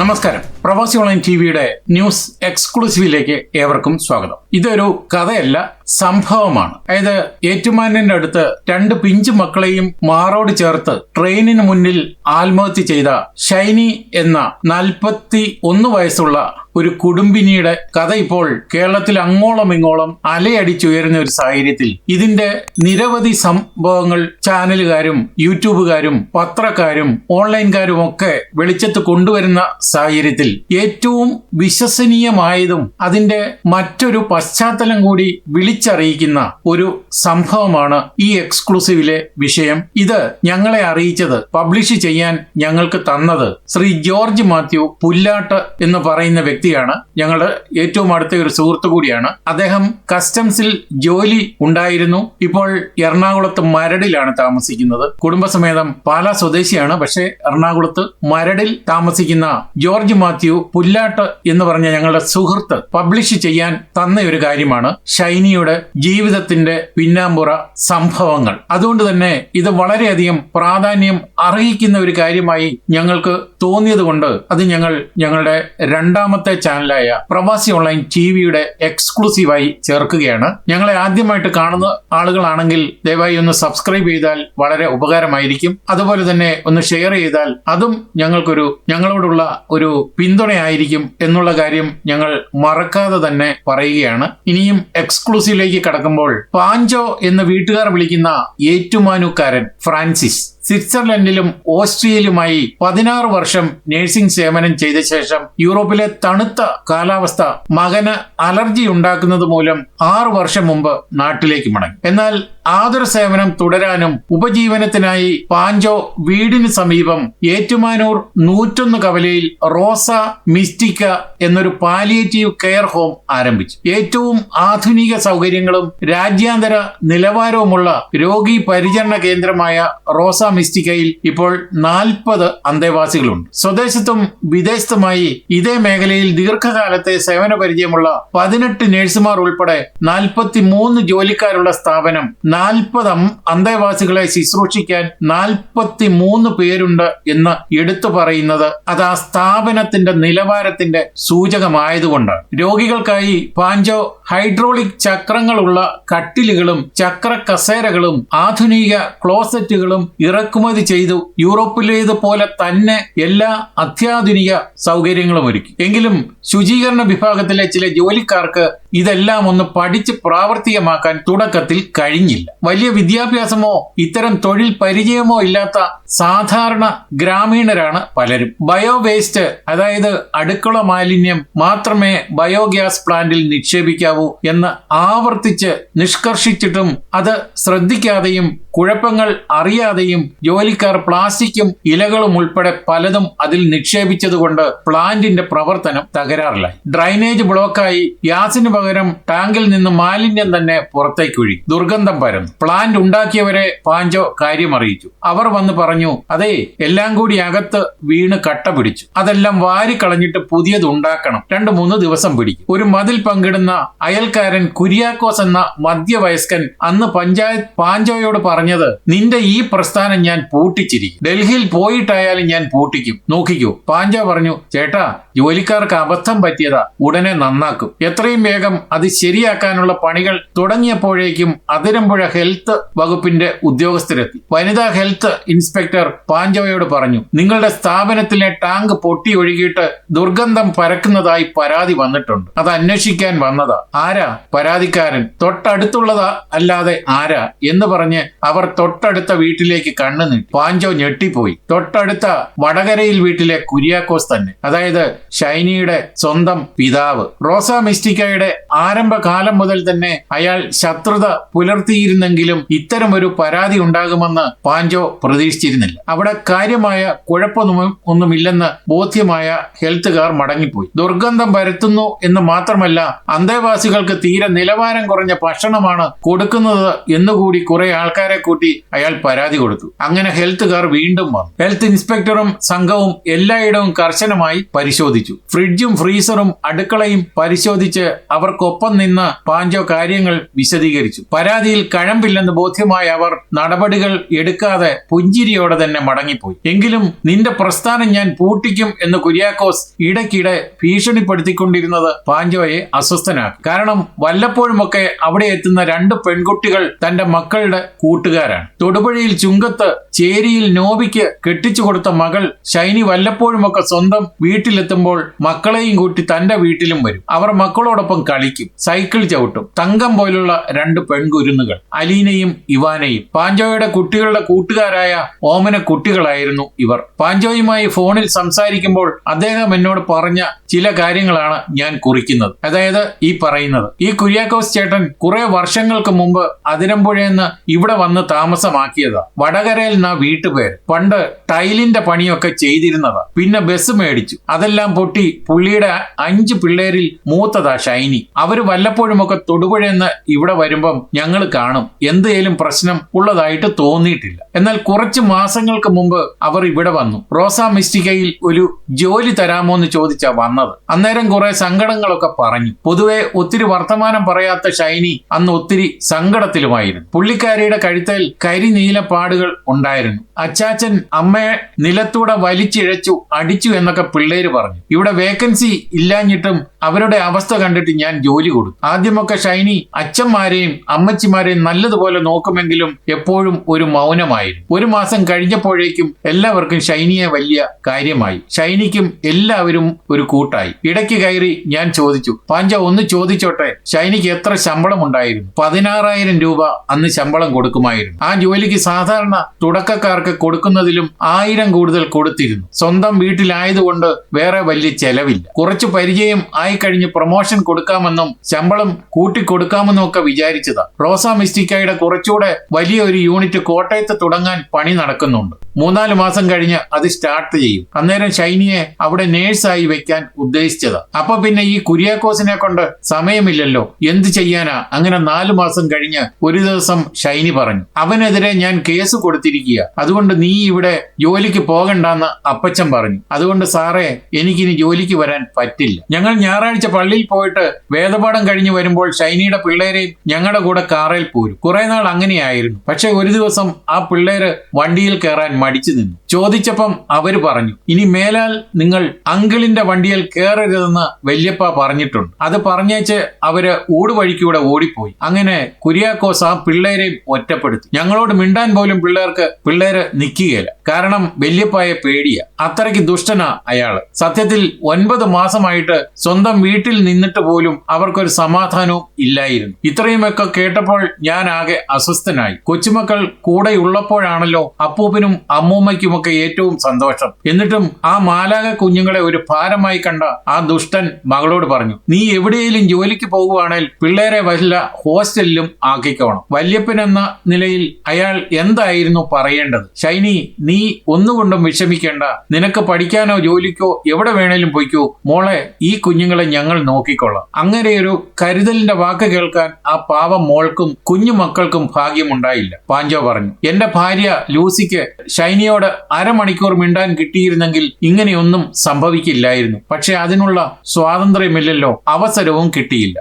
നമസ്കാരം. Pravasi online T വിയുടെ news എക്സ്ക്ലൂസീവിലേക്ക് ഏവർക്കും സ്വാഗതം. ഇതൊരു കഥയല്ല സംഭവമാണ്. അതായത് ഏറ്റുമാനന്റെ അടുത്ത് രണ്ട് പിഞ്ച് മക്കളെയും മാറോട് ചേർത്ത് ട്രെയിനിന് മുന്നിൽ ആത്മഹത്യ ചെയ്ത ഷൈനി എന്ന നാൽപ്പത്തി ഒന്ന് വയസ്സുള്ള ഒരു കുടുംബിനിയുടെ കഥ ഇപ്പോൾ കേരളത്തിൽ അങ്ങോളം ഇങ്ങോളം അലയടിച്ചുയരുന്ന ഒരു സാഹചര്യത്തിൽ ഇതിന്റെ നിരവധി സംഭവങ്ങൾ ചാനലുകാരും യൂട്യൂബുകാരും പത്രക്കാരും ഓൺലൈൻകാരും ഒക്കെ വെളിച്ചത്ത് കൊണ്ടുവരുന്ന സാഹചര്യത്തിൽ ഏറ്റവും വിശ്വസനീയമായതും അതിന്റെ മറ്റൊരു പശ്ചാത്തലം കൂടി വിളിച്ചറിയിക്കുന്ന ഒരു സംഭവമാണ് ഈ എക്സ്ക്ലൂസീവിലെ വിഷയം. ഇത് ഞങ്ങളെ അറിയിച്ചത് പബ്ലിഷ് ചെയ്യാൻ ഞങ്ങൾക്ക് തന്നത് ശ്രീ ജോർജ് മാത്യു പുല്ലാട്ട് എന്ന് പറയുന്ന വ്യക്തിയാണ്. ഞങ്ങളുടെ ഏറ്റവും അടുത്ത ഒരു സുഹൃത്തു കൂടിയാണ്. അദ്ദേഹം കസ്റ്റംസിൽ ജോലി ഉണ്ടായിരുന്നു. ഇപ്പോൾ എറണാകുളത്ത് മരടിലാണ് താമസിക്കുന്നത്. കുടുംബസമേതം പാലാ സ്വദേശിയാണ്. പക്ഷേ എറണാകുളത്ത് മരടിൽ താമസിക്കുന്ന ജോർജ് മാത്യു പുല്ലാട്ട് എന്ന് പറഞ്ഞ ഞങ്ങളുടെ സുഹൃത്ത് പബ്ലിഷ് ചെയ്യാൻ തന്ന ഒരു കാര്യമാണ് ഷൈനിയുടെ ജീവിതത്തിന്റെ പിന്നാമ്പുറ സംഭവങ്ങൾ. അതുകൊണ്ട് തന്നെ ഇത് വളരെയധികം പ്രാധാന്യം അർഹിക്കുന്ന ഒരു കാര്യമായി ഞങ്ങൾക്ക് തോന്നിയതുകൊണ്ട് അത് ഞങ്ങൾ ഞങ്ങളുടെ രണ്ടാമത്തെ ചാനലായ പ്രവാസി ഓൺലൈൻ ടി വിയുടെ എക്സ്ക്ലൂസീവായി ചേർക്കുകയാണ്. ഞങ്ങളെ ആദ്യമായിട്ട് കാണുന്ന ആളുകളാണെങ്കിൽ ദയവായി ഒന്ന് സബ്സ്ക്രൈബ് ചെയ്താൽ വളരെ ഉപകാരമായിരിക്കും. അതുപോലെ തന്നെ ഒന്ന് ഷെയർ ചെയ്താൽ അതും ഞങ്ങൾക്കൊരു ഞങ്ങളോടുള്ള ഒരു പിന്തുണയായിരിക്കും എന്നുള്ള കാര്യം ഞങ്ങൾ മറക്കാതെ തന്നെ പറയുകയാണ്. ഇനിയും എക്സ്ക്ലൂസീവിലേക്ക് കടക്കുമ്പോൾ പാഞ്ചോ എന്ന് വീട്ടുകാർ വിളിക്കുന്ന ഏറ്റുമാനുക്കാരൻ ഫ്രാൻസിസ്. സ്വിറ്റ്സർലൻഡിലും ഓസ്ട്രിയയിലുമായി പതിനാറ് വർഷം നഴ്സിംഗ് സേവനം ചെയ്ത ശേഷം യൂറോപ്പിലെ തണുത്ത കാലാവസ്ഥ മകന് അലർജി ഉണ്ടാക്കുന്നത് മൂലം ആറു വർഷം മുമ്പ് നാട്ടിലേക്ക് മടങ്ങി. എന്നാൽ ആതുര സേവനം തുടരാനും ഉപജീവനത്തിനായി പാഞ്ചോ വീടിന് സമീപം ഏറ്റുമാനൂർ നൂറ്റൊന്ന് കവലയിൽ റോസ മിസ്റ്റിക്ക എന്നൊരു പാലിയേറ്റീവ് കെയർ ഹോം ആരംഭിച്ചു. ഏറ്റവും ആധുനിക സൗകര്യങ്ങളും രാജ്യാന്തര നിലവാരവുമുള്ള രോഗി പരിചരണ കേന്ദ്രമായ റോസ മിസ്റ്റിക്കയിൽ ഇപ്പോൾ നാൽപ്പത് അന്തേവാസികളുണ്ട്. സ്വദേശത്തും വിദേശത്തുമായി ഇതേ മേഖലയിൽ ദീർഘകാലത്തെ സേവന പരിചയമുള്ള പതിനെട്ട് നഴ്സുമാർ ഉൾപ്പെടെ നാൽപ്പത്തി മൂന്ന് ജോലിക്കാരുള്ള സ്ഥാപനം നാൽപ്പത് അന്തേവാസികളെ ശുശ്രൂഷിക്കാൻ നാൽപ്പത്തി മൂന്ന് പേരുണ്ട് എന്ന് എടുത്തു പറയുന്നത് അത് ആ സ്ഥാപനത്തിന്റെ നിലവാരത്തിന്റെ സൂചകമായതുകൊണ്ട്. രോഗികൾക്കായി പാഞ്ചോ ഹൈഡ്രോളിക് ചക്രങ്ങളുള്ള കട്ടിലുകളും ചക്ര കസേരകളും ആധുനിക ക്ലോസറ്റുകളും ഇറക്കുമതി ചെയ്തു യൂറോപ്പിലേതുപോലെ തന്നെ എല്ലാ അത്യാധുനിക സൗകര്യങ്ങളും ഒരുക്കി. എങ്കിലും ശുചീകരണ വിഭാഗത്തിലെ ചില ജോലിക്കാർക്ക് ഇതെല്ലാം ഒന്ന് പഠിച്ച് പ്രാവർത്തികമാക്കാൻ തുടക്കത്തിൽ കഴിഞ്ഞില്ല. വലിയ വിദ്യാഭ്യാസമോ ഇത്തരം തൊഴിൽ പരിചയമോ ഇല്ലാത്ത സാധാരണ ഗ്രാമീണരാണ് പലരും. ബയോ വേസ്റ്റ് അതായത് അടുക്കള മാലിന്യം മാത്രമേ ബയോഗ്യാസ് പ്ലാന്റിൽ നിക്ഷേപിക്കാവൂ എന്ന് ആവർത്തിച്ച് നിഷ്കർഷിച്ചിട്ടും അത് ശ്രദ്ധിക്കാതെയും കുഴപ്പങ്ങൾ അറിയാതെയും ജോലിക്കാർ പ്ലാസ്റ്റിക്കും ഇലകളും ഉൾപ്പെടെ പലതും അതിൽ നിക്ഷേപിച്ചതുകൊണ്ട് പ്ലാന്റിന്റെ പ്രവർത്തനം തകരാറിലായി. ഡ്രൈനേജ് ബ്ലോക്കായി ഗ്യാസിന് പകരം ടാങ്കിൽ നിന്ന് മാലിന്യം തന്നെ പുറത്തേക്ക് ഒഴുകി. ദുർഗന്ധം പരന്നു. പ്ലാന്റ് ഉണ്ടാക്കിയവരെ പാഞ്ചോ കാര്യം അറിയിച്ചു. അവർ വന്ന് പറഞ്ഞു അതെ എല്ലാം കൂടി അകത്ത് വീണ് കട്ട പിടിച്ചു. അതെല്ലാം വാരി കളഞ്ഞിട്ട് പുതിയത് ഉണ്ടാക്കണം. രണ്ട് മൂന്ന് ദിവസം പിടിക്കും. ഒരു മതിൽ പങ്കിടുന്ന അയൽക്കാരൻ കുര്യാക്കോസ് എന്ന മധ്യവയസ്കൻ അന്ന് പഞ്ചായത്ത് പാഞ്ചോയോട് പറഞ്ഞത് നിന്റെ ഈ പ്രസ്ഥാനം ഞാൻ പൂട്ടിച്ചിരിക്കും. ഡൽഹിയിൽ പോയിട്ടായാലും ഞാൻ പൂട്ടിക്കും. നോക്കിക്കൂ. പാഞ്ച പറഞ്ഞു ചേട്ടാ ജോലിക്കാർക്ക് അബദ്ധം പറ്റിയതാ. ഉടനെ നന്നാക്കും. എത്രയും വേഗം അത് ശരിയാക്കാനുള്ള പണികൾ തുടങ്ങിയപ്പോഴേക്കും അതിരമ്പുഴ ഹെൽത്ത് വകുപ്പിന്റെ ഉദ്യോഗസ്ഥരെത്തി. വനിതാ ഹെൽത്ത് ഇൻസ്പെക്ടർ പാഞ്ചോയോട് പറഞ്ഞു നിങ്ങളുടെ സ്ഥാപനത്തിലെ ടാങ്ക് പൊട്ടി ഒഴുകിയിട്ട് ദുർഗന്ധം പരക്കുന്നതായി പരാതി വന്നിട്ടുണ്ട്. അത് അന്വേഷിക്കാൻ വന്നതാ. ആരാ പരാതിക്കാരൻ? തൊട്ടടുത്തുള്ളതാ അല്ലാതെ ആരാ? എന്ന് പറഞ്ഞ് അവർ തൊട്ടടുത്ത വീട്ടിലേക്ക് കണ്ണു നീട്ടി. പാഞ്ചോ ഞെട്ടിപ്പോയി. തൊട്ടടുത്ത വടകരയിൽ വീട്ടിലെ കുര്യാക്കോസ് തന്നെ. അതായത് ഷൈനിയുടെ സ്വന്തം പിതാവ്. റോസ മിസ്റ്റിക്കയുടെ ആരംഭകാലം മുതൽ തന്നെ അയാൾ ശത്രുത പുലർത്തിയിരുന്നെങ്കിലും ഇത്തരം ഒരു പരാതി ഉണ്ടാകുമെന്ന് പാഞ്ചോ പ്രതീക്ഷിച്ചിരുന്നില്ല. അവിടെ കാര്യമായ കുഴപ്പമൊന്നും ഒന്നുമില്ലെന്ന് ബോധ്യമായ ഹെൽത്തുകാർ മടങ്ങിപ്പോയി. ദുർഗന്ധം പരത്തുന്നു എന്ന് മാത്രമല്ല അന്തേവാസികൾക്ക് തീരെ നിലവാരം കുറഞ്ഞ ഭക്ഷണമാണ് കൊടുക്കുന്നത് എന്നുകൂടി കുറെ ആൾക്കാരെ കൂട്ടി അയാൾ പരാതി കൊടുത്തു. അങ്ങനെ ഹെൽത്ത് കാർ വീണ്ടും വന്നു. ഹെൽത്ത് ഇൻസ്പെക്ടറും സംഘവും എല്ലായിടവും കർശനമായി പരിശോധിച്ചു. ഫ്രിഡ്ജും ഫ്രീസറും അടുക്കളയും പരിശോധിച്ച് അവർക്കൊപ്പം നിന്ന് പാഞ്ചോ കാര്യങ്ങൾ വിശദീകരിച്ചു. പരാതിയിൽ കഴമ്പില്ലെന്ന് ബോധ്യമായ അവർ നടപടികൾ എടുക്കാതെ പുഞ്ചിരിയോടെ തന്നെ മടങ്ങിപ്പോയി. എങ്കിലും നിന്റെ പ്രസ്ഥാനം ഞാൻ പൂട്ടിക്കും എന്ന് കുര്യാക്കോസ് ഇടയ്ക്കിടെ ഭീഷണിപ്പെടുത്തിക്കൊണ്ടിരുന്നത് പാഞ്ചോയെ അസ്വസ്ഥനാക്കി. കാരണം വല്ലപ്പോഴുമൊക്കെ അവിടെ എത്തുന്ന രണ്ട് പെൺകുട്ടികൾ തന്റെ മക്കളുടെ കൂട്ടുകാരാണ് തൊടുപുഴയിൽ ചുങ്കത്ത് ചേരിയിൽ നോബിക്ക് കെട്ടിച്ചു കൊടുത്ത മകൾ ഷൈനി വല്ലപ്പോഴുമൊക്കെ സ്വന്തം വീട്ടിലെത്തുമ്പോൾ മക്കളെയും കൂട്ടി തന്റെ വീട്ടിലും വരും. അവർ മക്കളോടൊപ്പം കളിക്കും സൈക്കിൾ ചവിട്ടും തങ്കം പോലുള്ള രണ്ട് പെൺകുരുന്നുകൾ അലീനയും ഇവാനയും. പാഞ്ചോയുടെ കുട്ടികളുടെ കൂട്ടുകാരായ ഓമന കുട്ടികളായിരുന്നു ഇവർ. പാഞ്ചോയുമായി ഫോണിൽ സംസാരിക്കുമ്പോൾ അദ്ദേഹം എന്നോട് പറഞ്ഞ ചില കാര്യങ്ങളാണ് ഞാൻ കുറിക്കുന്നത്. അതായത് ഈ പറയുന്നത്. ഈ കുര്യാക്കോസ് ചേട്ടൻ കുറെ വർഷങ്ങൾക്ക് മുമ്പ് അതിരമ്പുഴയെന്ന് ഇവിടെ വന്ന് താമസമാക്കിയതാ. വടകരയിൽ നിന്നാ വീട്ടുപേർ പണ്ട് ടൈലിന്റെ പണിയൊക്കെ ചെയ്തിരുന്നതാ. പിന്നെ ബസ് മേടിച്ചു. അതെല്ലാം പൊട്ടി പുള്ളിയുടെ അഞ്ച് പിള്ളേരിൽ മൂത്തതാ ഷൈനി. അവർ വല്ലപ്പോഴുമൊക്കെ തൊടുപുഴയെന്ന് ഇവിടെ വരുമ്പം ഞങ്ങൾ കാണും. എന്തേലും പ്രശ്നം ഉള്ളതായിട്ട് തോന്നിയിട്ടില്ല. എന്നാൽ കുറച്ച് മാസങ്ങൾക്ക് മുമ്പ് അവർ ഇവിടെ വന്നു. റോസാ മിസ്റ്റിക്കയിൽ ഒരു ജോലി തരാമോ എന്ന് ചോദിച്ചാ വന്നത്. അന്നേരം കുറെ സങ്കടങ്ങളൊക്കെ പറഞ്ഞു. പൊതുവെ ഒത്തിരി വർത്തമാനം പറയാത്ത ഷൈനി അന്ന് ഒത്തിരി സങ്കടത്തിലുമായിരുന്നു. പുള്ളിക്കാരിയുടെ കഴുത്തിൽ കരിനീല പാടുകൾ ഉണ്ടായിരുന്നു. അച്ചാച്ചൻ അമ്മയെ നിലത്തൂടെ വലിച്ചിഴച്ചു അടിച്ചു എന്നൊക്കെ പിള്ളേര് പറഞ്ഞു. ഇവിടെ വേക്കൻസി ഇല്ലാഞ്ഞിട്ടും അവരുടെ അവസ്ഥ കണ്ടിട്ട് ഞാൻ ജോലി കൊടുത്തു. ആദ്യമൊക്കെ ഷൈനി അച്ഛന്മാരെയും അമ്മച്ചിമാരെയും നല്ലതുപോലെ നോക്കുമെങ്കിലും എപ്പോഴും ഒരു മൗനമായിരുന്നു. ഒരു മാസം കഴിഞ്ഞപ്പോഴേക്കും എല്ലാവർക്കും ഷൈനിയെ വലിയ കാര്യമായി. ഷൈനിക്കും എല്ലാവരും ഒരു കൂട്ടായി. ഇടയ്ക്ക് കയറി ഞാൻ ചോദിച്ചു പാഞ്ച ഒന്ന് ചോദിച്ചോട്ടെ? ഷൈനിക്ക് എത്ര ശമ്പളം ഉണ്ടായിരുന്നു പതിനാറായിരം രൂപ അന്ന് ശമ്പളം കൊടുക്കുമായിരുന്നു. ആ ജോലിക്ക് സാധാരണ തുടക്കക്കാർക്ക് കൊടുക്കുന്നതിലും ആയിരം കൂടുതൽ കൊടുത്തിരുന്നു. സ്വന്തം വീട്ടിലായതുകൊണ്ട് വേറെ വലിയ ചെലവില്ല. കുറച്ച് പരിചയം ആയി കഴിഞ്ഞ് പ്രൊമോഷൻ കൊടുക്കാമെന്നും ശമ്പളം കൂട്ടിക്കൊടുക്കാമെന്നും ഒക്കെ വിചാരിച്ചതാ. റോസ മിസ്റ്റിക്കായുടെ കുറച്ചുകൂടെ വലിയ ഒരു യൂണിറ്റ് കോട്ടയത്ത് തുടങ്ങാൻ പണി നടക്കുന്നുണ്ട്. മൂന്നാൽ മാസം കഴിഞ്ഞ് അത് സ്റ്റാർട്ട് ചെയ്യും. അന്നേരം ഷൈനിയെ അവിടെ നേഴ്സായി വെക്കാൻ ഉദ്ദേശിച്ചതാ. അപ്പൊ പിന്നെ ഈ കുര്യാക്കോസിനെ കൊണ്ട് സമയമില്ലല്ലോ. എന്ത് ചെയ്യാനാ? അങ്ങനെ നാലു മാസം കഴിഞ്ഞ് ഒരു ദിവസം ഷൈനി പറഞ്ഞു. അവനെതിരെ ഞാൻ കേസ് കൊടുത്തിരിക്കുക. അതുകൊണ്ട് നീ ഇവിടെ ജോലിക്ക് പോകണ്ടെന്ന് അപ്പച്ചൻ പറഞ്ഞു. അതുകൊണ്ട് സാറേ എനിക്കിനി ജോലിക്ക് വരാൻ പറ്റില്ല. ഞങ്ങൾ ഞായറാഴ്ച പള്ളിയിൽ പോയിട്ട് വേദപാഠം കഴിഞ്ഞു വരുമ്പോൾ ഷൈനിയുടെ പിള്ളേരെയും ഞങ്ങളുടെ കൂടെ കാറിൽ പോരും. കുറെ നാൾ അങ്ങനെയായിരുന്നു. പക്ഷെ ഒരു ദിവസം ആ പിള്ളേര് വണ്ടിയിൽ കയറാൻ മടിച്ചു നിന്നു. ചോദിച്ചപ്പം അവർ പറഞ്ഞു ഇനി മേലാൽ നിങ്ങൾ അങ്കിളിന്റെ വണ്ടിയിൽ കയറരുതെന്ന് വല്യപ്പ പറഞ്ഞിട്ടുണ്ട്. അത് പറഞ്ഞേച്ച് അവർ ഊടുവഴിക്കൂടെ ഓടിപ്പോയി. അങ്ങനെ കുര്യാക്കോസ് ആ പിള്ളേരെയും ഒറ്റപ്പെടുത്തി. ഞങ്ങളോട് മിണ്ടാൻ പോലും പിള്ളേർക്ക് പിള്ളേര് നിൽക്കുകയില്ല കാരണം വല്യപ്പായ പേടിയ. അത്രയ്ക്ക് ദുഷ്ടനാ അയാൾ. സത്യത്തിൽ ഒൻപത് മാസമായിട്ട് സ്വന്തം വീട്ടിൽ നിന്നിട്ട് പോലും അവർക്കൊരു സമാധാനവും ഇല്ലായിരുന്നു. ഇത്രയുമൊക്കെ കേട്ടപ്പോൾ ഞാൻ ആകെ അസ്വസ്ഥനായി. കൊച്ചുമക്കൾ കൂടെ ഉള്ളപ്പോഴാണല്ലോ അപ്പൂപ്പനും അമ്മൂമ്മയ്ക്കുമൊക്കെ ഏറ്റവും സന്തോഷം. എന്നിട്ടും ആ മാലാക കുഞ്ഞുങ്ങളെ ഒരു ഭാരമായി കണ്ട ആ ദുഷ്ടൻ മകളോട് പറഞ്ഞു നീ എവിടെയെങ്കിലും ജോലിക്ക് പോകുവാണെങ്കിൽ പിള്ളേരെ വല്ല ഹോസ്റ്റലിലും ആക്കിക്കോണം. വല്യപ്പൻ എന്ന നിലയിൽ അയാൾ എന്തായിരുന്നു പറയേണ്ടത്? ഷൈനി നീ ഒന്നുകൊണ്ടും വിഷമിക്കേണ്ട. നിനക്ക് പഠിക്കാനോ ജോലിക്കോ എവിടെ വേണേലും പോയിക്കോ. മോളെ ഈ കുഞ്ഞുങ്ങളെ ഞങ്ങൾ നോക്കിക്കൊള്ളാം. അങ്ങനെ ഒരു കരുതലിന്റെ വാക്ക് കേൾക്കാൻ ആ പാവം മോൾക്കും കുഞ്ഞു മക്കൾക്കും ഭാഗ്യമുണ്ടായില്ല. പാഞ്ചോ പറഞ്ഞു എന്റെ ഭാര്യ ലൂസിക്ക് ഷൈനിയോട് അരമണിക്കൂർ മിണ്ടാൻ കിട്ടിയിരുന്നെങ്കിൽ ഇങ്ങനെയൊന്നും സംഭവിക്കില്ലായിരുന്നു. പക്ഷെ അതിനുള്ള സ്വാതന്ത്ര്യമില്ലല്ലോ അവസരവും കിട്ടിയില്ല.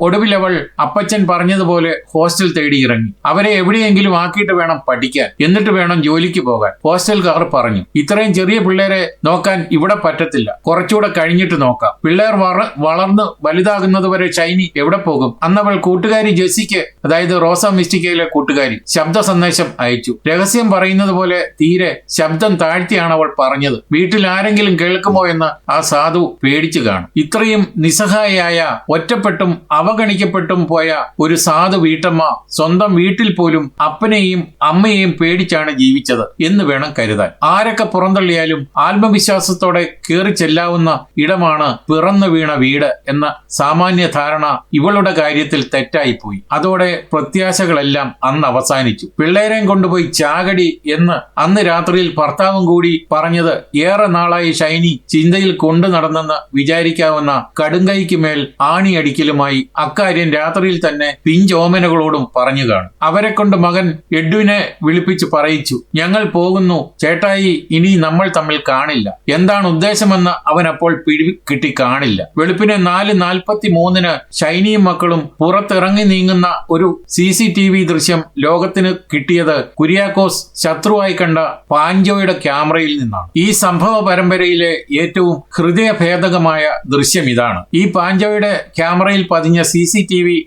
ഒടുവിൽ അവൾ അപ്പച്ചൻ പറഞ്ഞതുപോലെ ഹോസ്റ്റൽ തേടി ഇറങ്ങി അവരെ എവിടെയെങ്കിലും ആക്കിയിട്ട് വേണം പഠിക്കാൻ. എന്നിട്ട് വേണം ജോലിക്ക് പോകാൻ. പോസ്റ്റൽകാർ പറഞ്ഞു ഇത്രയും ചെറിയ പിള്ളേരെ നോക്കാൻ ഇവിടെ പറ്റത്തില്ല. കുറച്ചുകൂടെ കഴിഞ്ഞിട്ട് നോക്കാം. പിള്ളേർ വള- വളർന്ന് വലുതാകുന്നത് വരെ ഷൈനി എവിടെ പോകും? അന്നവൾ കൂട്ടുകാരി ജെസ്സിക്ക് അതായത് റോസ മിസ്റ്റിക്കയിലെ കൂട്ടുകാരി ശബ്ദ സന്ദേശം അയച്ചു. രഹസ്യം പറയുന്നത് പോലെ തീരെ ശബ്ദം താഴ്ത്തിയാണ് അവൾ പറഞ്ഞത്. വീട്ടിൽ ആരെങ്കിലും കേൾക്കുമോ എന്ന് ആ സാധു പേടിച്ചു കാണും. ഇത്രയും നിസ്സഹായയായ ഒറ്റപ്പെട്ടും അവഗണിക്കപ്പെട്ടും പോയ ഒരു സാധു വീട്ടമ്മ സ്വന്തം വീട്ടിൽ പോലും അപ്പനെയും അമ്മയെയും പേടിച്ചാണ് ജീവിച്ചത് എന്ന് വേണം കരുതാൻ. ആരൊക്കെ പുറന്തള്ളിയാലും ആത്മവിശ്വാസത്തോടെ കയറി ചെല്ലാവുന്ന ഇടമാണ് പിറന്നു വീണ വീട് എന്ന സാമാന്യ ധാരണ ഇവളുടെ കാര്യത്തിൽ തെറ്റായിപ്പോയി അതോടെ പ്രത്യാശകളെല്ലാം അന്ന് അവസാനിച്ചു. പിള്ളേരെയും കൊണ്ടുപോയി ചാകടി എന്ന് അന്ന് രാത്രിയിൽ ഭർത്താവും കൂടി പറഞ്ഞത് ഏറെ നാളായി ഷൈനി ചിന്തയിൽ കൊണ്ടു നടന്നെന്ന് വിചാരിക്കാവുന്ന കടുങ്കൈക്ക് മേൽ ആണിയടിക്കലുമായി അക്കാര്യം രാത്രിയിൽ തന്നെ പിഞ്ചോമനകളോടും പറഞ്ഞു കാണും. അവരെ കൊണ്ട് മകൻ എഡ്വിനെ വിളിപ്പിച്ച് പറയിച്ചു. ഞങ്ങൾ പോകുന്നു. ചേട്ടായി ഇനി നമ്മൾ തമ്മിൽ കാണില്ല. എന്താണ് ഉദ്ദേശമെന്ന് അവൻ അപ്പോൾ പിടി കിട്ടി കാണില്ല. വെളുപ്പിന് നാല് നാൽപ്പത്തി മൂന്നിന് ഷൈനിയും മക്കളും പുറത്തിറങ്ങി നീങ്ങുന്ന ഒരു സി സി ടി വി ദൃശ്യം ലോകത്തിന് കിട്ടിയത് കുര്യാക്കോസ് ശത്രുവായി കണ്ട പാഞ്ചോയുടെ ക്യാമറയിൽ നിന്നാണ്. ഈ സംഭവ പരമ്പരയിലെ ഏറ്റവും ഹൃദയഭേദകമായ ദൃശ്യം ഇതാണ്. ഈ പാഞ്ചോയുടെ ക്യാമറയിൽ പതിഞ്ഞ സി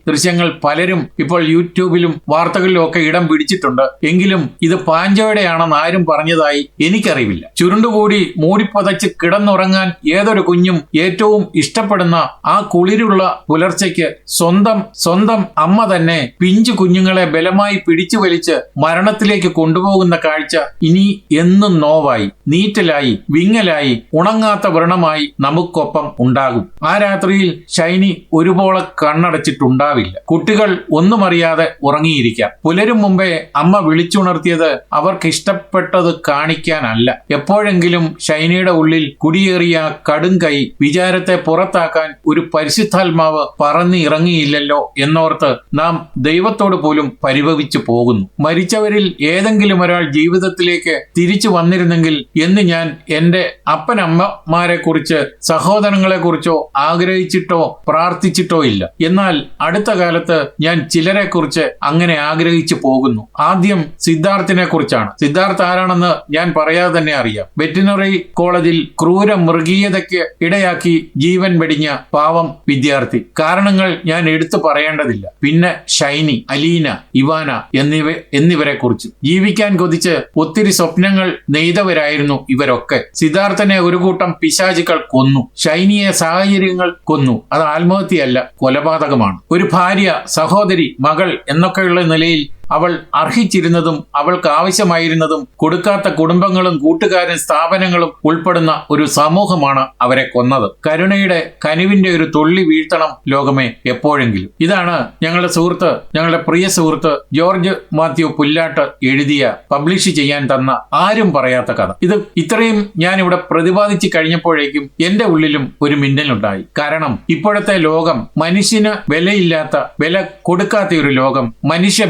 ദൃശ്യങ്ങൾ പലരും ഇപ്പോൾ യൂട്യൂബിലും വാർത്തകളിലും ഒക്കെ ഇടം പിടിച്ചിട്ടുണ്ട്. എങ്കിലും ഇത് പാഞ്ചോയുടെയാണെന്ന് ആരും പറഞ്ഞതായി എനിക്കറിവില്ല. ചുരുണ്ടുകൂടി മൂടിപ്പതച്ച് കിടന്നുറങ്ങാൻ ഏതൊരു കുഞ്ഞും ഏറ്റവും ഇഷ്ടപ്പെടുന്ന ആ കുളിരുള്ള പുലർച്ചയ്ക്ക് സ്വന്തം സ്വന്തം അമ്മ തന്നെ പിഞ്ചു കുഞ്ഞുങ്ങളെ ബലമായി പിടിച്ചു വലിച്ച് മരണത്തിലേക്ക് കൊണ്ടുപോകുന്ന കാഴ്ച ഇനി എന്നും നോവായി നീറ്റലായി വിങ്ങലായി ഉണങ്ങാത്ത വ്രണമായി നമുക്കൊപ്പം ഉണ്ടാകും. ആ രാത്രിയിൽ ഷൈനി ഒരുപോലെ കണ്ണടച്ചിട്ടുണ്ടാവില്ല. കുട്ടികൾ ഒന്നുമറിയാതെ ഉറങ്ങിയിരിക്കാം. പുലരും മുമ്പേ അമ്മ വിളിച്ചുണർത്തിയത് അവർക്ക് ഇഷ്ടപ്പെട്ടത് കാണിക്കാനല്ല. എപ്പോഴെങ്കിലും ഷൈനയുടെ ഉള്ളിൽ കുടിയേറിയ കടും കൈ വിചാരത്തെ പുറത്താക്കാൻ ഒരു പരിശുദ്ധാത്മാവ് പറന്നിറങ്ങിയില്ലല്ലോ എന്നോർത്ത് നാം ദൈവത്തോട് പോലും പരിഭവിച്ചു പോകുന്നു. മരിച്ചവരിൽ ഏതെങ്കിലും ഒരാൾ ജീവിതത്തിലേക്ക് തിരിച്ചു വന്നിരുന്നെങ്കിൽ എന്ന് ഞാൻ എന്റെ അപ്പനമ്മമാരെ കുറിച്ച് സഹോദരങ്ങളെ കുറിച്ചോ ആഗ്രഹിച്ചിട്ടോ പ്രാർത്ഥിച്ചിട്ടോ ഇല്ല. എന്നാൽ അടുത്ത കാലത്ത് ഞാൻ ചിലരെ കുറിച്ച് അങ്ങനെ ആഗ്രഹിച്ചു പോകുന്നു. ആദ്യം സിദ്ധാർത്ഥിനെ കുറിച്ചാണ്. സിദ്ധാർത്ഥ് ആരാണെന്ന് ഞാൻ പറയാതെ തന്നെ അറിയാം. വെറ്റിനറി കോളേജിൽ ക്രൂര മൃഗീയതയ്ക്ക് ഇടയാക്കി ജീവൻ വെടിഞ്ഞ പാവം വിദ്യാർത്ഥി. കാരണങ്ങൾ ഞാൻ എടുത്തു പറയേണ്ടതില്ല. പിന്നെ ഷൈനി അലീന ഇവാന എന്നിവ എന്നിവരെ കുറിച്ച് ജീവിക്കാൻ കൊതിച്ച് ഒത്തിരി സ്വപ്നങ്ങൾ നെയ്തവരായിരുന്നു ഇവരൊക്കെ. സിദ്ധാർത്ഥനെ ഒരു കൂട്ടം പിശാചുക്കൾ കൊന്നു. ഷൈനിയെ സാഹചര്യങ്ങൾ കൊന്നു. അത് ആത്മഹത്യയല്ല കൊലപാതകമാണ്. ഒരു ഭാര്യ സഹോദരി മകൾ എന്നൊക്കെയുള്ള നിലയിൽ അവൾ അർഹിച്ചിരുന്നതും അവൾക്ക് ആവശ്യമായിരുന്നതും കൊടുക്കാത്ത കുടുംബങ്ങളും കൂട്ടുകാരൻ സ്ഥാപനങ്ങളും ഉൾപ്പെടുന്ന ഒരു സമൂഹമാണ് അവരെ കൊന്നത്. കരുണയുടെ കനിവിന്റെ ഒരു തുള്ളി വീഴ്ത്തണം ലോകമേ എപ്പോഴെങ്കിലും. ഇതാണ് ഞങ്ങളുടെ സുഹൃത്ത് ഞങ്ങളുടെ പ്രിയ സുഹൃത്ത് ജോർജ് മാത്യു പുല്ലാട്ട് എഴുതിയ പബ്ലിഷ് ചെയ്യാൻ തന്ന ആരും പറയാത്ത കഥ. ഇത് ഇത്രയും ഞാൻ ഇവിടെ പ്രതിപാദിച്ചു കഴിഞ്ഞപ്പോഴേക്കും എന്റെ ഉള്ളിലും ഒരു മിന്നലുണ്ടായി. കാരണം ഇപ്പോഴത്തെ ലോകം മനുഷ്യന് വിലയില്ലാത്ത വില കൊടുക്കാത്ത ഒരു ലോകം. മനുഷ്യ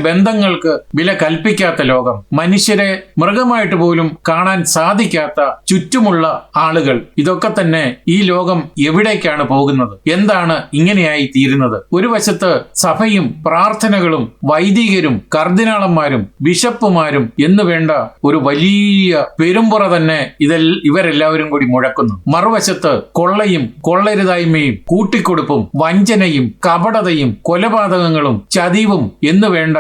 ബന്ധങ്ങൾക്ക് വില കൽപ്പിക്കാത്ത ലോകം. മനുഷ്യരെ മൃഗമായിട്ട് പോലും കാണാൻ സാധിക്കാത്ത ചുറ്റുമുള്ള ആളുകൾ. ഇതൊക്കെ തന്നെ ഈ ലോകം എവിടേക്കാണ് പോകുന്നത്? എന്താണ് ഇങ്ങനെയായി തീരുന്നത്? ഒരു വശത്ത് സഭയും പ്രാർത്ഥനകളും വൈദികരും കർദിനാളന്മാരും ബിഷപ്പുമാരും എന്ന് വേണ്ട ഒരു വലിയ പെരുമ്പുറ തന്നെ ഇതിൽ ഇവരെല്ലാവരും കൂടി മുഴക്കുന്നു. മറുവശത്ത് കൊള്ളയും കൊള്ളരുതായ്മയും കൂട്ടിക്കൊടുപ്പും വഞ്ചനയും കപടതയും കൊലപാതകങ്ങളും ചതിവും എന്ന് വേണ്ട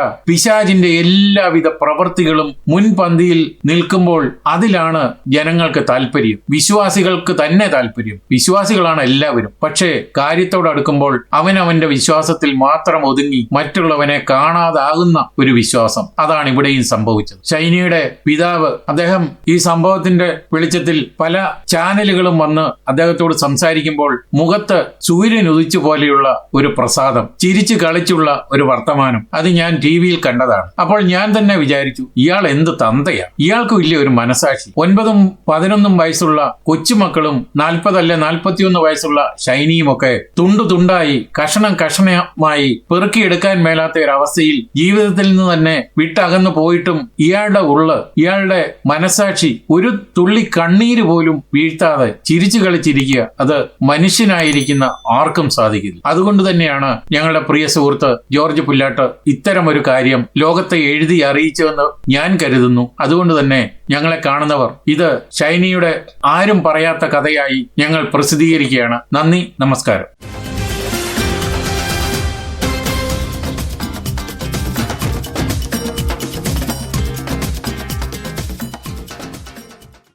പിശാചിന്റെ എല്ലാവിധ പ്രവൃത്തികളും മുൻപന്തിയിൽ നിൽക്കുമ്പോൾ അതിലാണ് ജനങ്ങൾക്ക് താല്പര്യം. വിശ്വാസികൾക്ക് തന്നെ താല്പര്യം. വിശ്വാസികളാണ് എല്ലാവരും. പക്ഷേ കാര്യത്തോട് അടുക്കുമ്പോൾ അവൻ അവന്റെ വിശ്വാസത്തിൽ മാത്രം ഒതുങ്ങി മറ്റുള്ളവനെ കാണാതാകുന്ന ഒരു വിശ്വാസം. അതാണ് ഇവിടെയും സംഭവിച്ചത്. ചൈനയുടെ പിതാവ് അദ്ദേഹം ഈ സംഭവത്തിന്റെ വെളിച്ചത്തിൽ പല ചാനലുകളും വന്ന് അദ്ദേഹത്തോട് സംസാരിക്കുമ്പോൾ മുഖത്ത് സൂര്യൻ ഉദിച്ചു പോലെയുള്ള ഒരു പ്രസാദം ചിരിച്ചു കളിച്ചുള്ള ഒരു വർത്തമാനം. അത് ഞാൻ ടി വിയിൽ കണ്ടതാണ് അപ്പോൾ ഞാൻ തന്നെ വിചാരിച്ചു ഇയാൾ എന്ത് തന്തയാ? ഇയാൾക്ക് വലിയ ഒരു മനസാക്ഷി. ഒൻപതും പതിനൊന്നും വയസ്സുള്ള കൊച്ചുമക്കളും നാൽപ്പതല്ല നാൽപ്പത്തിയൊന്ന് വയസ്സുള്ള ഷൈനിയും ഒക്കെ തുണ്ടു തുണ്ടായി കഷണം കഷണമായി പെറുക്കിയെടുക്കാൻ മേലാത്ത ഒരു അവസ്ഥയിൽ ജീവിതത്തിൽ നിന്ന് തന്നെ വിട്ടകന്നു പോയിട്ടും ഇയാളുടെ ഉള്ള് ഇയാളുടെ മനസാക്ഷി ഒരു തുള്ളി കണ്ണീര് പോലും വീഴ്ത്താതെ ചിരിച്ചു കളിച്ചിരിക്കുക അത് മനുഷ്യനായിരിക്കുന്ന ആർക്കും സാധിക്കില്ല. അതുകൊണ്ട് തന്നെയാണ് ഞങ്ങളുടെ പ്രിയ സുഹൃത്ത് ജോർജ് പുല്ലാട്ട് ഇത്തരം ഒരു കാര്യം ലോകത്തെ എഴുതി അറിയിച്ചുവെന്ന് ഞാൻ കരുതുന്നു. അതുകൊണ്ട് തന്നെ ഞങ്ങളെ കാണുന്നവർ ഇത് ഷൈനിയുടെ ആരും പറയാത്ത കഥയായി ഞങ്ങൾ പ്രസിദ്ധീകരിക്കുകയാണ്. നന്ദി നമസ്കാരം.